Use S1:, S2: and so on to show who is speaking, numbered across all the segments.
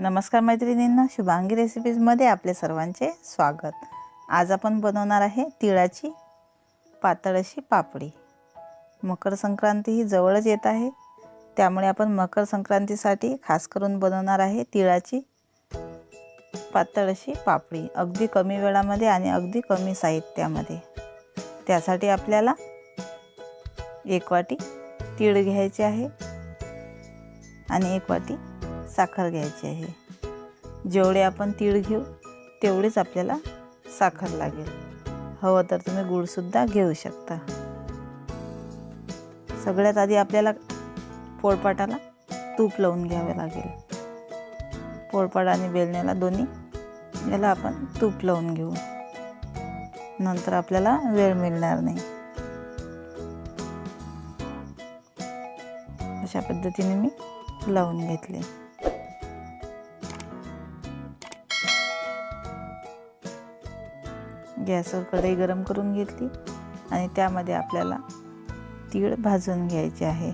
S1: नमस्कार मैत्रिणींना शुभांगी रेसिपीजमध्ये आपले सर्वांचे स्वागत. आज आपण बनवणार आहे तिळाची पातळ अशी पापडी. मकर संक्रांती ही जवळच येत आहे. त्यामुळे आपण मकर संक्रांतीसाठी खास करून बनवणार आहे तिळाची पातळ अशी पापडी. अगदी कमी वेळामध्ये आणि अगदी कमी साहित्यामध्ये. त्यासाठी आपल्याला एक वाटी तीळ घ्यायचे आहे आणि एक वाटी साखर घ्यायची आहे. जेवढे आपण तीळ घेऊ तेवढेच आपल्याला साखर लागेल. हवं तर तुम्ही गूळसुद्धा घेऊ शकता. सगळ्यात आधी आपल्याला पोळपाटाला तूप लावून घ्यावे लागेल. पोळपाट आणि बेलण्याला दोन्ही याला आपण तूप लावून घेऊ. नंतर आपल्याला वेळ मिळणार नाही. अशा पद्धतीने मी लावून घेतले. गॅसवर कढई गरम करून घेतली आणि त्यामध्ये आपल्याला तीळ भाजून घ्यायचे आहे.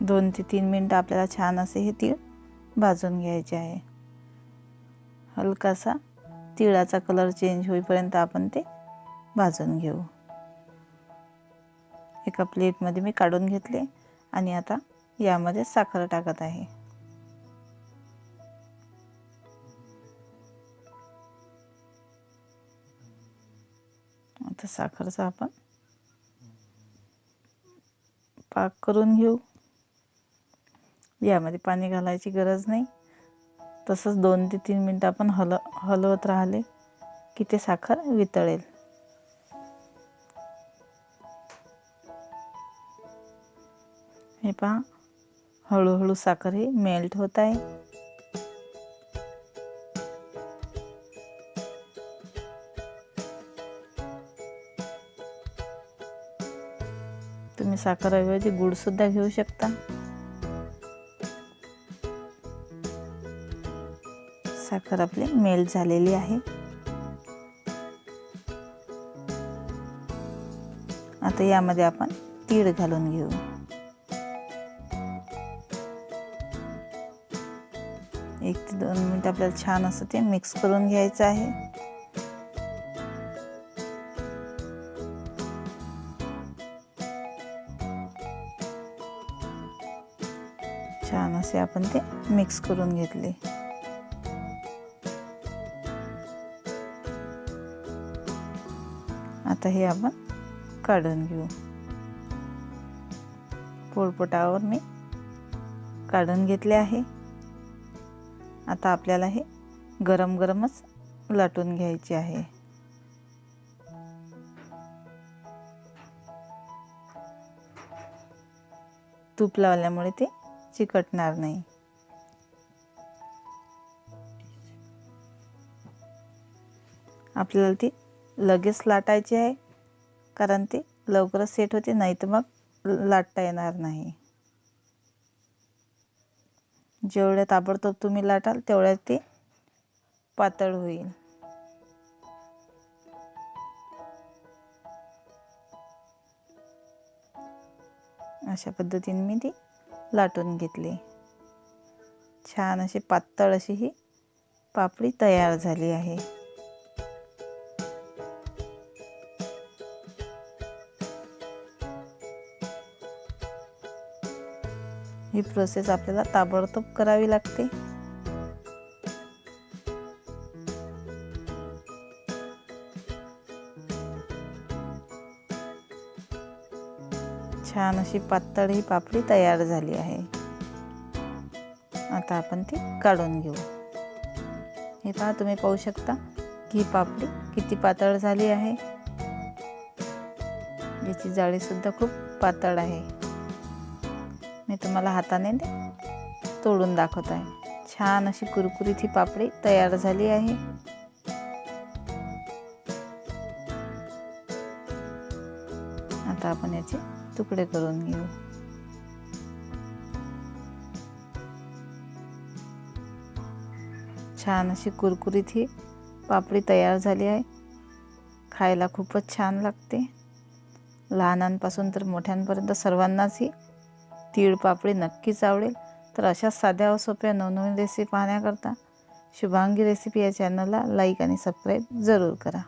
S1: दोन ते तीन मिनटं आपल्याला छान असे हे तीळ भाजून घ्यायचे आहे. हलकासा तिळाचा कलर चेंज होईपर्यंत आपण ते भाजून घेऊ. एका प्लेटमध्ये मी काढून घेतले आणि आता यामध्ये साखर टाकत आहे. आता साखरचा आपण पाक करून घेऊ. यामध्ये पाणी घालायची गरज नाही. तसंच दोन ते तीन मिनटं आपण हल हलवत राहिले की ते साखर वितळेल. हे पहा हळूहळू साखर ही मेल्ट होत आहे. तुम्ही साखरऐवजी गुळसुद्धा घेऊ शकता. साखर आपली मेल्ट झालेली आहे. आता यामध्ये आपण तीळ घालून घेऊ. एक ते दोन मिनिट आपल्याला छान असं ते मिक्स करून घ्यायचं आहे. छान असे आपण ते मिक्स करून घेतले. आता हे आपण काढून घेऊ. पोळपोटावर मी काढून घेतले आहे. आता आपल्याला हे गरम गरमच लाटून घ्यायचे आहे. तूप लावल्यामुळे ते चिकटणार नाही. आपल्याला ती लगेच लाटायची आहे कारण ते लवकरच सेट होते नाही तर मग लाटता येणार नाही. जेवढ्या ताबडतोब तुम्ही लाटाल तेवढ्यात ते पातळ होईल. अशा पद्धतीने मी ती लाटून घेतली. छान अशी पातळ अशी ही पापडी तयार झाली आहे. ही प्रोसेस आपल्याला ताबडतोब करावी लागते. छान अशी पातळ ही पापडी तयार झाली आहे. आता आपण ती काढून घेऊ. हे पहा तुम्ही पाहू शकता की पापडी किती पातळ झाली आहे. याची जाळी सुद्धा खूप पातळ आहे. मी तुम्हाला हाताने तोडून दाखवत आहे. छान अशी कुरकुरीत ही पापडी तयार झाली आहे. आता आपण याची तुकडे करून घेऊ. छान अशी कुरकुरीत ही पापडी तयार झाली आहे. खायला खूपच छान लागते. लहानांपासून तर मोठ्यांपर्यंत सर्वांनाच ही तीळ पापडी नक्कीच आवडेल. तर अशा साध्या व सोप्या नवनवीन रेसिपी पाहण्याकरता शुभांगी रेसिपी या चॅनलला लाईक आणि सबस्क्राईब जरूर करा.